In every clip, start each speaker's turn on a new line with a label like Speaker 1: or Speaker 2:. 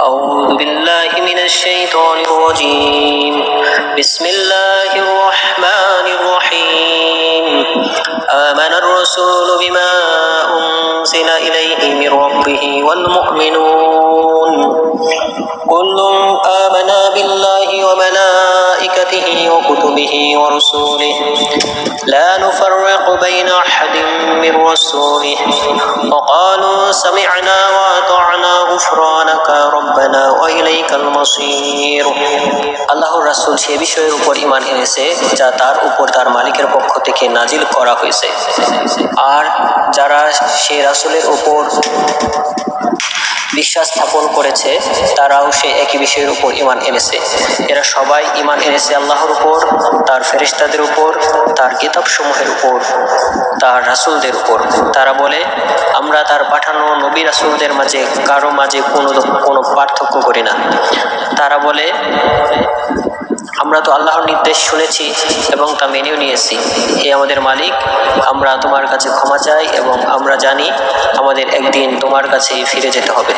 Speaker 1: أعوذ بالله من الشيطان الرجيم. بسم الله الرحمن الرحيم. آمن الرسول بما أنزل إليه من ربه والمؤمنون. كل آمن بالله وملائكته وكتبه ورسوله لا نفرق بين أحد من رسوله. وقالوا سمعنا وأطعنا غفرانك ربنا وإليك المصير আল্লাহর রাসূল সে বিষয়ের উপর ঈমান এনেছে যা তার উপর তার মালিকের পক্ষ থেকে নাজিল করা হয়েছে আর যারা সে রাসূলের উপর বিশ্বাস স্থাপন করেছে তারাও সে একই বিষয়ের উপর ইমান এনেছে এরা সবাই ইমান এনেছে আল্লাহর উপর তার ফেরিস্তাদের উপর তার কিতাবসমূহের উপর তার রাসূলদের উপর। তারা বলে, আমরা তার পাঠানো নবী রাসূলদের মাঝে, কারও মাঝে কোনো কোনো পার্থক্য করি না। তারা বলে, আমরা তো আল্লাহর নির্দেশ শুনেছি এবং তা মেনেও নিয়েছি। হে আমাদের মালিক, আমরা তোমার কাছে ক্ষমা চাই এবং আমরা জানি আমাদের একদিন তোমার কাছেই ফিরে যেতে হবে।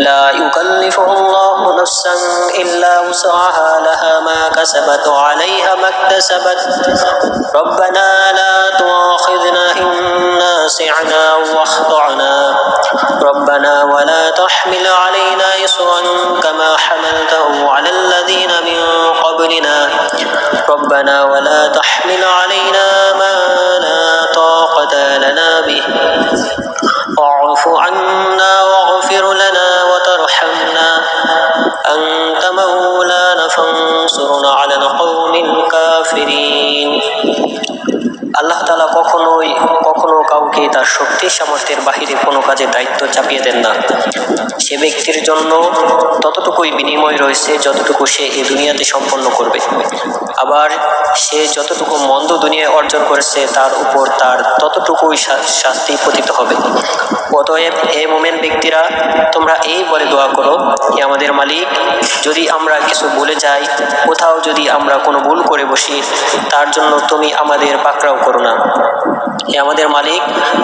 Speaker 1: لا يكلف الله نفسا إلا وسعها لها ما كسبت وعليها ما اكتسبت. ربنا لا تؤاخذنا إن ناسعنا واخطأنا. ربنا ولا تحمل علينا إصرا كما حملته على الذين من قبلنا. ربنا ولا تحمل علينا أنت مولانا فانصرنا على القوم الكافرين আল্লাহ তালা কখনোই কখনো কাউকে তার শক্তি সামর্থ্যের বাহিরে কোনো কাজে দায়িত্ব চাপিয়ে দেন না। সে ব্যক্তির জন্য ততটুকুই বিনিময় রয়েছে যতটুকু সে এ দুনিয়াতে সম্পন্ন করবে। আবার সে যতটুকু মন্দ দুনিয়ায় অর্জন করেছে, তার উপর তার ততটুকুই শাস্তি পতিত হবে। অতএব, হে মোমেন ব্যক্তিরা, তোমরা এই বলে দোয়া করো, হে আমাদের মালিক, যদি আমরা কিছু বলে যাই, কোথাও যদি আমরা কোনো ভুল করে বসি, তার জন্য তুমি আমাদের পাকড়াও করো না। হে আমাদের মালিক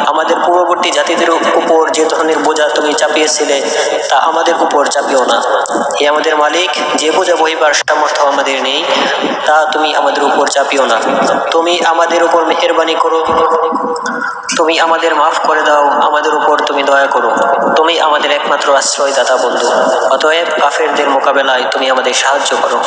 Speaker 1: আমাদের পূর্ববর্তী জাতিদের উপর যে ধরনের বোঝা তুমি চাপিয়েছিলে, তা আমাদের উপর চাপিও না। হে আমাদের মালিক, যে বোঝা বহিবার সামর্থ্য আমাদের নেই, তা তুমি আমাদের উপর চাপিও না। তুমি আমাদের উপর মেহরবানি করো। তুমি আমাদের মাফ করে দাও। আমাদের উপর তুমি দয়া করো। তুমি আমাদের একমাত্র আশ্রয়দাতা বন্ধু। অতএব কাফেরদের মোকাবেলায় তুমি আমাদের সাহায্য করো।